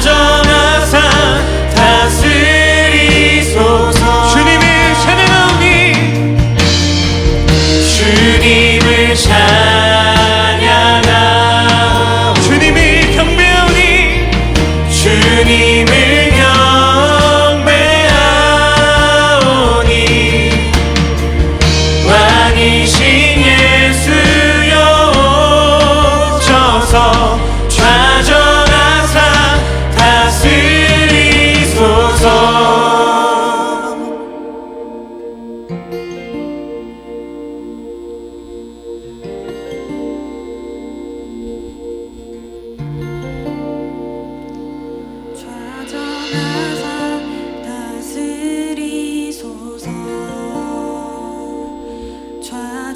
좌정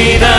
vida.